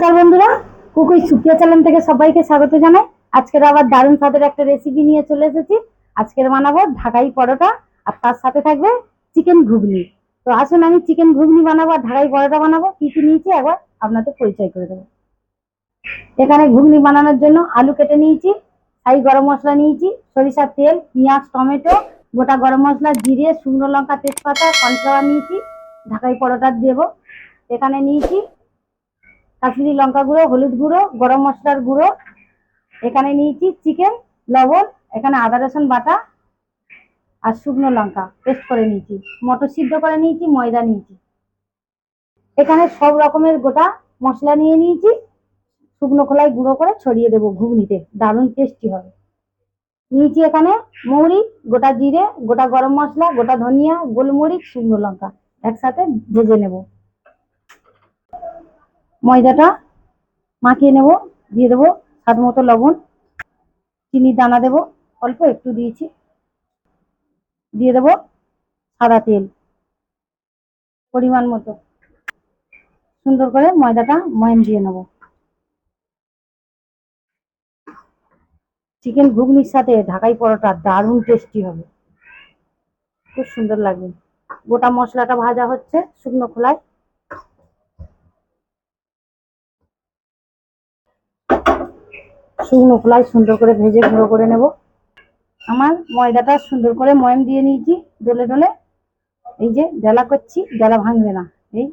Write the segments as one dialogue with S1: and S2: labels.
S1: নমস্কার বন্ধুরা, কুকুই সুপ্রিয়া চ্যানেল থেকে সবাইকে স্বাগত জানাই। আজকের আবার দারুণ স্বাদের একটা রেসিপি নিয়ে চলে এসেছি। আজকের বানাবো ঢাকাই পরোটা, আর তার সাথে থাকবে চিকেন ঘুগনি। তো আসুন আমি চিকেন ঘুগনি বানাবো আর ঢাকাই পরোটা বানাবো। কি কি নিয়েছি একবার আপনাদের পরিচয় করে দেবো। এখানে ঘুগনি বানানোর জন্য আলু কেটে নিয়েছি ছাই গরম মশলা নিয়েছি, সরিষার তেল, পেঁয়াজ, টমেটো, গোটা গরম মশলা, জিরে, শুকনো লঙ্কা, তেজপাতা, কর্নফ্লাওয়ার নিয়েছি, ঢাকাই পরোটা দেবো। এখানে নিয়েছি কাশ্মীরি লঙ্কা গুঁড়ো, হলুদ গুঁড়ো, গরম মশলার গুঁড়ো। এখানে নিয়েছি চিকেন, লবণ, এখানে আদা, রসুন বাটা আর শুকনো লঙ্কা। পেস্ট করে নিয়েছি। মটর সিদ্ধ করে নিয়েছি, ময়দা নিয়েছি। এখানে সব রকমের গোটা মশলা নিয়ে নিয়েছি। শুকনো খোলায় গুঁড়ো করে ছড়িয়ে দেবো ঘুগনিতে। দারুণ টেস্টি হবে। নিয়েছি এখানে মৌরি, গোটা জিরে, গোটা গরম মশলা, গোটা ধনিয়া, গোলমরিচ, শুকনো লঙ্কা। একসাথে ভেজে নেব। ময়দাটা মাখিয়ে নেব, দিয়ে দেবো স্বাদ মতো লবণ চিনি দানা দেব, অল্প একটু দিয়েছি, দিয়ে দেবো সাদা তেল পরিমাণ মতো। সুন্দর করে ময়দাটা ময়াম দিয়ে নেব। চিকেন ঘুগনির সাথে ঢাকাই পরোটা দারুণ টেস্টি হবে। খুব সুন্দর লাগবে। গোটা মশলাটা ভাজা হচ্ছে শুকনো খোলায়। শুকনো খোলায় সুন্দর করে ভেজে গুঁড়ো করে নেব। আমার ময়দাটা সুন্দর করে ময়াম দিয়ে নিয়েছি, ডলে ডলে। এই যে ডেলা করছি, ডেলা ভাঙবে না। এই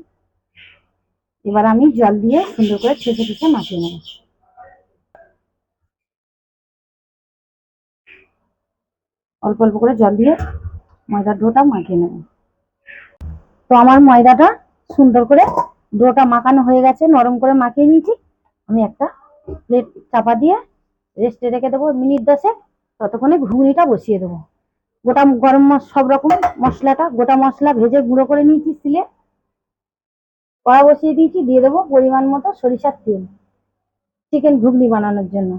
S1: এবার আমি জল দিয়ে সুন্দর করে ঠেসে ঠেসে মাখিয়ে নেব। অল্প অল্প করে জল দিয়ে ময়দার ডোটা মাখিয়ে নেব। তো আমার ময়দাটা সুন্দর করে ডোটা মাখানো হয়ে গেছে, নরম করে মাখিয়ে নিয়েছি। আমি একটা প্লেট চাপা দিয়ে রেস্টে রেখে দেবো, মিনিট দশে ততক্ষণে ঘুগনিটা বসিয়ে দেবো। গোটা গরম সব রকম মশলাটা, গোটা মশলা ভেজে গুঁড়ো করে নিয়েছি সিলে কড়া বসিয়ে দিয়েছি, দিয়ে দেবো পরিমাণ মতো সরিষার তেল চিকেন ঘুগনি বানানোর জন্য।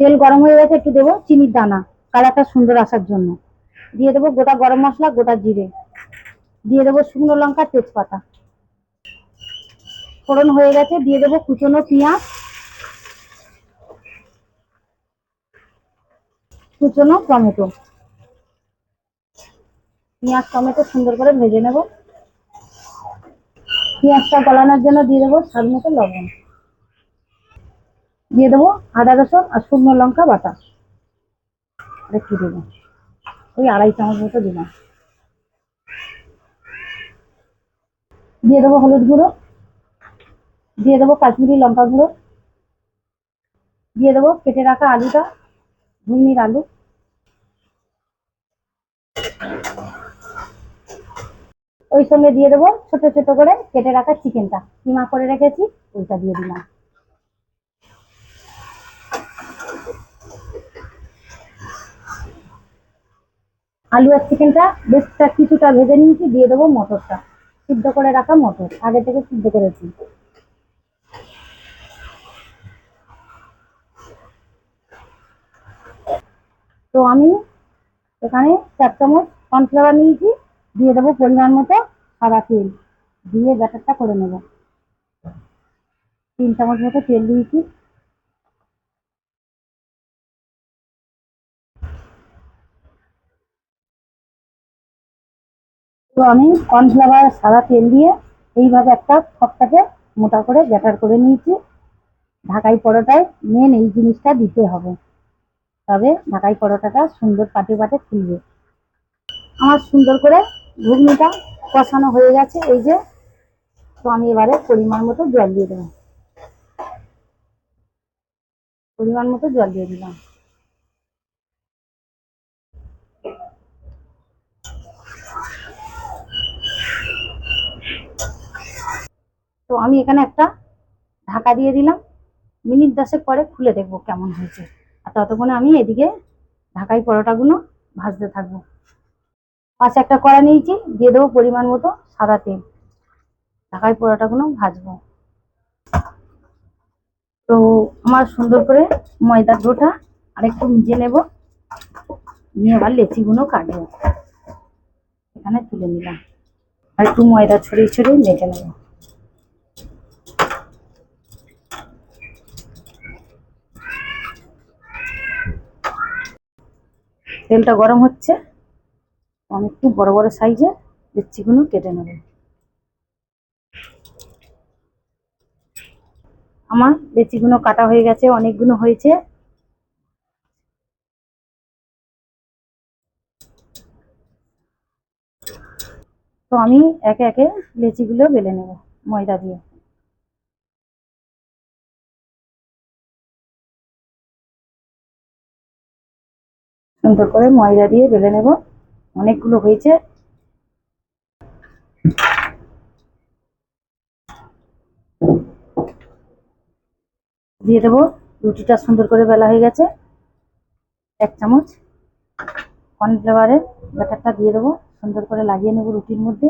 S1: তেল গরম হয়ে গেছে, একটু দেবো চিনির দানা, কালারটা সুন্দর আসার জন্য। দিয়ে দেবো গোটা গরম মশলা, গোটা জিরে। দিয়ে দেবো শুকনো লঙ্কা, তেজপাতা। ফোড়ন হয়ে গেছে, দিয়ে দেবো কুচনো পেঁয়াজ কুচনো টমেটো। পেঁয়াজ, টমেটো সুন্দর করে ভেজে নেব। পেঁয়াজটা গলানোর জন্য দিয়ে দেবো স্বাদ মতো লবণ। দিয়ে দেবো আদা, রসুন আর শুকনো লঙ্কা বাটা। একটু দেবো। ওই আড়াই চামচ মতো দিলাম দিয়ে দেবো হলুদ গুঁড়ো। দিয়ে দেবো কাশ্মীরি লঙ্কা গুঁড়ো। দিয়ে দেবো কেটে রাখা আলুটা। ঘুগনির আলু। ওই সঙ্গে দিয়ে দেবো ছোট ছোট করে কেটে রাখা চিকেনটা। কিমা করে রেখেছি, ওইটা দিয়ে দিলাম। আলু আর চিকেনটা বেশ টা- কিছুটা ভেজে নিয়েছি, দিয়ে দেবো মটরটা। সিদ্ধ করে রাখা মটর, আগে থেকে সিদ্ধ করেছি। তো আমি এখানে চার চামচ কর্নফ্লাওয়ার নিয়েছি, দিয়ে দেবো পরিমাণ মতো সাদা তেল, দিয়ে ব্যাটারটা করে নেব। তিন চামচ মতো তেল দিয়েছি। তো আমি কর্নফ্লাওয়ার, সাদা তেল দিয়ে এইভাবে একটা থপটাকে মোটা করে ব্যাটার করে নিয়েছি। ঢাকাই পরোটায় মেন এই জিনিসটা দিতে হবে। তবে ঢাকাই পরোটাটা সুন্দর পাটে পাটে ফুলবে। আমার সুন্দর করে ঘুগনিটা কষানো হয়ে গেছে, এই যে। তো আমি এবারে পরিমাণ মতো জল দিয়ে দেবো পরিমাণ মতো জল দিয়ে দিলাম। তো আমি এখানে একটা ঢাকা দিয়ে দিলাম। মিনিট দশেক পরে খুলে দেখব কেমন হয়েছে। আর ততক্ষণে আমি এদিকে ঢাকাই পরোটাগুলো ভাজতে থাকব। পাশে একটা কড়া নিয়েছি, দিয়ে দেবো পরিমাণ মতো সাদা তেল। ঢাকাই পরোটাগুলো ভাজবো। তো আমার সুন্দর করে ময়দার ডোটা আরেকটু মিজে নেব। নিয়ে আবার লেচিগুলো কাটবো। এখানে তুলে নিলাম। আর একটু ময়দা ছড়িয়ে ছড়িয়ে মেখে নেব। তেলটা গরম হচ্ছে। আমি একটু বড় বড় সাইজে লিচিগুলো কেটে নেব। আমার লিচিগুলো কাটা হয়ে গেছে, অনেকগুলো হয়েছে। তো আমি একে একে লেচিগুলো বেলে নেব ময়দা দিয়ে। সুন্দর করে ময়দা দিয়ে বেলে নেব। অনেকগুলো হয়েছে। দিয়ে দেবো। রুটিটা সুন্দর করে বেলা হয়ে গেছে। এক চামচ কর্নফ্লাওয়ারের ব্যাটারটা দিয়ে দেবো। সুন্দর করে লাগিয়ে নেব রুটির মধ্যে।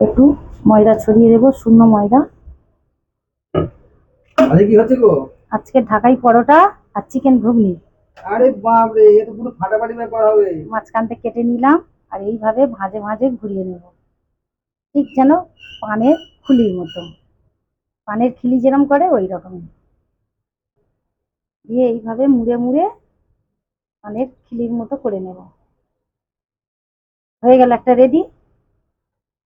S1: একটু ময়দা ছড়িয়ে দেবো শূন্য ময়দা।
S2: কি হচ্ছে গো?
S1: আজকে ঢাকাই পরোটা আর চিকেন ঘুগনি।
S2: আরে বাপ রে এ তো পুরো ফাটাফাটি ব্যাপার হবে।
S1: মাঝখানটা কেটে নিলাম আর এইভাবে ভাঁজে ভাঁজে ঘুরিয়ে নেব। ঠিক যেন পানের খুলির মতো। পানের খিলি যেরকম করে ওই রকমই দিয়ে এইভাবে মুড়ে মুড়ে পানের খিলির মতো করে নেব। হয়ে গেল একটা রেডি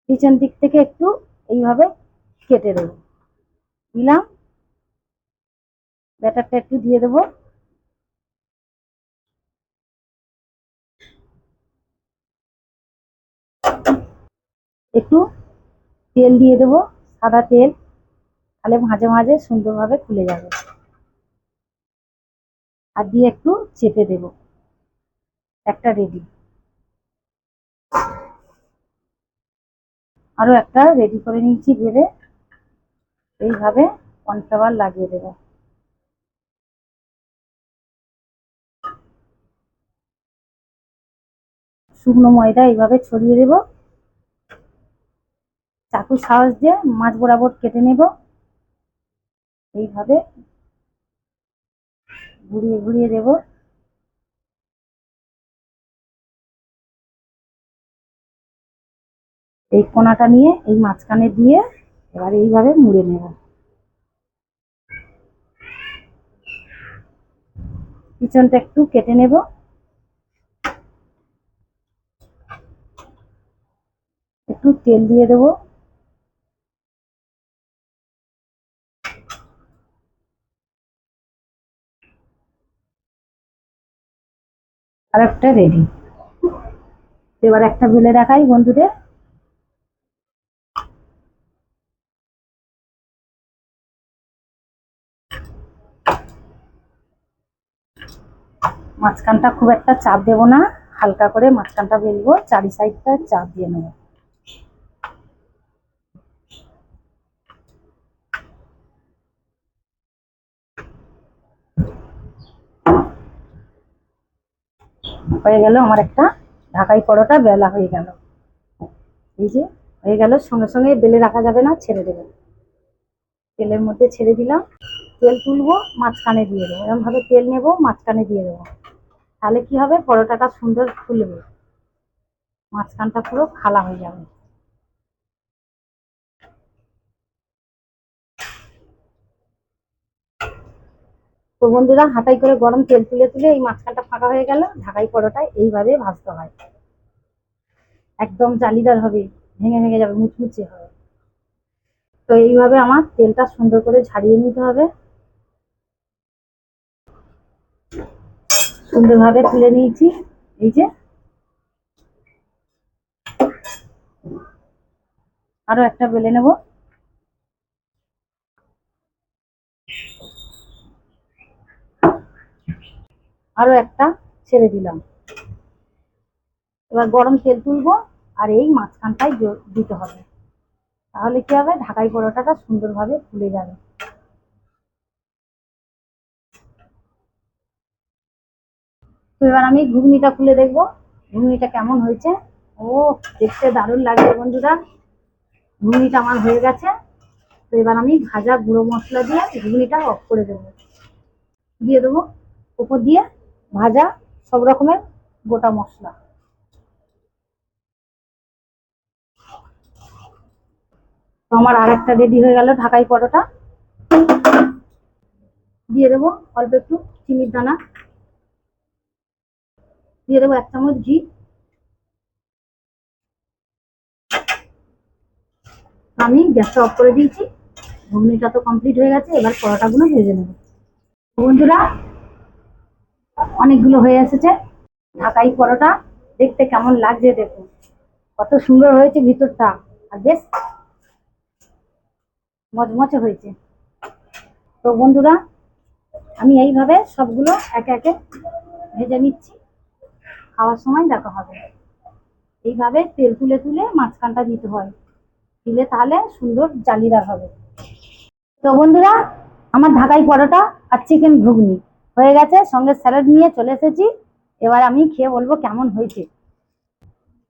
S1: পিছন দিক থেকে একটু এইভাবে কেটে দেব। দিলাম ব্যাটারটা একটু দিয়ে দেবো। একটু তেল দিয়ে দেবো, সাদা তেল। তাহলে মাঝে মাঝে সুন্দরভাবে খুলে যাবে। আর দিয়ে একটু চেপে দেব। একটা রেডি আরও একটা রেডি করে নিয়েছি বেড়ে এইভাবে কর্নফ্লাওয়ার লাগিয়ে দেবো। শুকনো ময়দা এইভাবে ছড়িয়ে দেবো। চাকুর সাহস দিয়ে মাছ বরাবর কেটে নেব। এইভাবে ঘুরিয়ে ঘুরিয়ে দেব। এই কোনাটা নিয়ে, এই মাঝখানে দিয়ে এবার এইভাবে মুড়ে নেব। পিছনটা একটু কেটে নেব। তেল দিয়ে দেবো। আর একটা রেডি এবার একটা বেলে দেখাই বন্ধুদের। মাঝখানটা খুব একটা চাপ দেব না, হালকা করে মাঝখানটা বেলবো, চারি সাইডটা চাপ দিয়ে নেব। হয়ে গেল আমার একটা ঢাকাই পরোটা, বেলা হয়ে গেল। এই যে, হয়ে গেল, সঙ্গে সঙ্গে বেলে রাখা যাবে না, ছেড়ে দেবেন তেলের মধ্যে ছেড়ে দিলাম। তেল তুলবো, মাঝখানে দিয়ে দেবো। এরমভাবে তেল নেব, মাঝখানে দিয়ে দেবো। তাহলে কি হবে? পরোটাটা সুন্দর ফুলবে। মাঝখানটা পুরো খালা হয়ে যাবে। তো বন্ধুরা হাতাই করে গরম তেল তুলে তুলে এই মাঝখানটা ফাঁকা হয়ে গেল। ঢাকাই পরোটায় এইভাবে ভাজতে হয়। একদম জালিদার হবে, ভেঙে ভেঙে যাবে, মুচমুচে হবে। তো এইভাবে আমার তেলটা সুন্দর করে ঝারিয়ে নিতে হবে। সুন্দরভাবে তুলে নিয়েছি। এই যে আরও একটা বেলে নেব। আরও একটা ছেড়ে দিলাম। এবার গরম তেল তুলবো আর এই মাঝখানটায় দিতে হবে। তাহলে কি হবে? ঢাকাই পরোটাটা সুন্দরভাবে ফুলে যাবে। তো এবার আমি ঘুগনিটা খুলে দেখব। ঘুগনিটা কেমন হয়েছে? ও, দেখতে দারুণ লাগছে বন্ধুরা। ঘুগনিটা আমার হয়ে গেছে। তো এবার আমি ভাজা গুঁড়ো মশলা দিয়ে ঘুগনিটা অফ করে দেবো। দিয়ে দেবো উপর দিয়ে ভাজা, সব রকমের গোটা মশলা। তো আমার আর একটা রেডি হয়ে গেল ঢাকাই পরোটা। দিয়ে দেবো অল্প একটু চিনির দানা। দিয়ে দেবো এক চামচ ঘি। আমি গ্যাসটা অফ করে দিয়েছি। ঘুগনিটা তো কমপ্লিট হয়ে গেছে, এবার পরোটাগুলো ভেজে নেব। বন্ধুরা অনেকগুলো হয়ে এসেছে। ঢাকাই পরোটা, দেখতে কেমন লাগছে দেখুন। কত সুন্দর হয়েছে ভিতরটা। আর বেশ মচমচে হয়েছে। তো বন্ধুরা, আমি এইভাবে সবগুলো একে একে ভেজে নিচ্ছি। খাওয়ার সময় দেখা হবে। এইভাবে তেল তুলে তুলে মাঝখানটা দিতে হয়। দিলে তাহলে সুন্দর জালিদার হবে। তো বন্ধুরা, আমার ঢাকাই পরোটা আর চিকেন ঘুগনি। হয়ে গেছে সঙ্গে স্যালাড নিয়ে চলে এসেছি। এবার আমি খেয়ে বলব কেমন হয়েছে।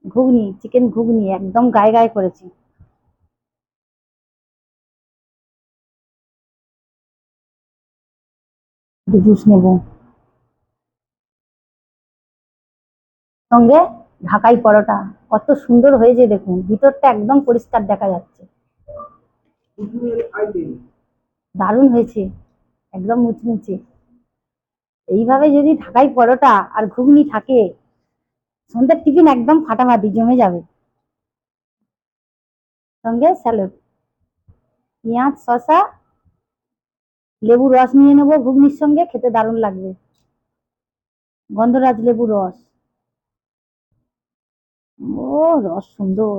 S1: ঘুগনি চিকেন ঘুগনি একদম গায়ে গায়ে করেছি। জুস নেব। সঙ্গে ঢাকাই পরোটা কত সুন্দর হয়েছে দেখুন ভিতরটা একদম পরিষ্কার দেখা যাচ্ছে। দারুণ হয়েছে একদম মুচমুচে। এইভাবে যদি ঢাকাই পরোটা আর ঘুগনি থাকে, সন্ধ্যার টিফিন একদম ফাটাফাটি জমে যাবে। সঙ্গে স্যালাড। পেঁয়াজ, শসা লেবু রস নিয়ে নেব, ঘুগনির সঙ্গে খেতে দারুণ লাগবে। গন্ধরাজ লেবু রস। ও, রস সুন্দর।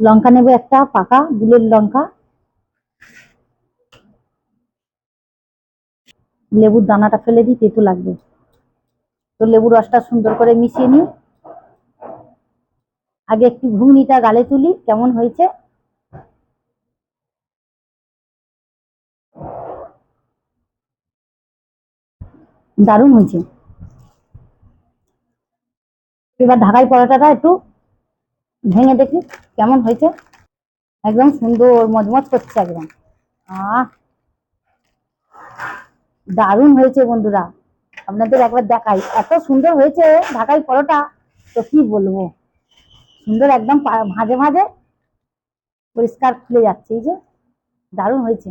S1: লঙ্কা নেব একটা, পাকা, গুলের লঙ্কা। লেবুর দানাটা ফেলে দিই, তেতো লাগবে। তো লেবুর রসটা সুন্দর করে মিশিয়ে নিই। আগে একটু ঘুগনিটা গালে তুলি, কেমন হয়েছে? দারুণ হয়েছে। এবার ঢাকাই পরোটাটা একটু ভেঙে দেখি, কেমন হয়েছে? একদম সুন্দর, মজমজ করছে একদম। আহ! দারুণ হয়েছে বন্ধুরা। আপনাদের একবার দেখাই। এত সুন্দর হয়েছে ঢাকাই পরোটা। তো কি বলব? সুন্দর একদম ভাঁজে ভাঁজে পরিষ্কার খুলে যাচ্ছে। এই যে দারুণ হয়েছে।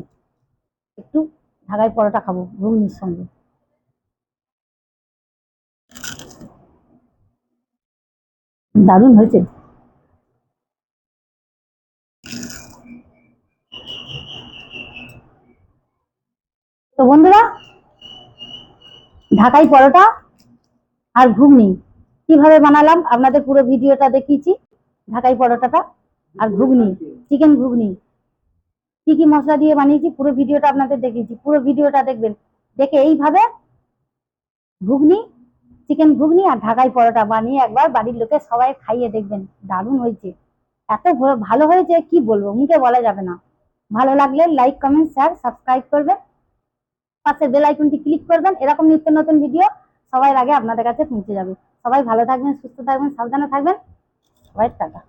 S1: একটু ঢাকাই পরোটা খাব ঘুগনির সঙ্গে। দারুণ হয়েছে তো বন্ধুরা ঢাকাই পরোটা আর ঘুগনি। কীভাবে বানালাম? আপনাদের পুরো ভিডিওটা দেখিয়েছি। ঢাকাই পরোটাটা আর ঘুগনি, চিকেন ঘুগনি। কি কি মশলা দিয়ে বানিয়েছি পুরো ভিডিওটা আপনাদের দেখিয়েছি। পুরো ভিডিওটা দেখবেন। দেখে এইভাবে ঘুগনি, চিকেন ঘুগনি আর ঢাকাই পরোটা বানিয়ে একবার বাড়ির লোকে সবাই খাইয়ে দেখবেন। দারুণ হয়েছে। এত ভালো হয়েছে কি বলব? মুখে বলা যাবে না। ভালো লাগলে লাইক কমেন্ট শেয়ার সাবস্ক্রাইব করবেন। পাশে বেল আইকনটি ক্লিক করবেন, এরকম নিত্য নতুন ভিডিও সবার আগে আপনাদের কাছে পৌঁছে যাবে। সবাই ভালো থাকবেন, সুস্থ থাকবেন, সাবধানে থাকবেন। সবাই টাটা।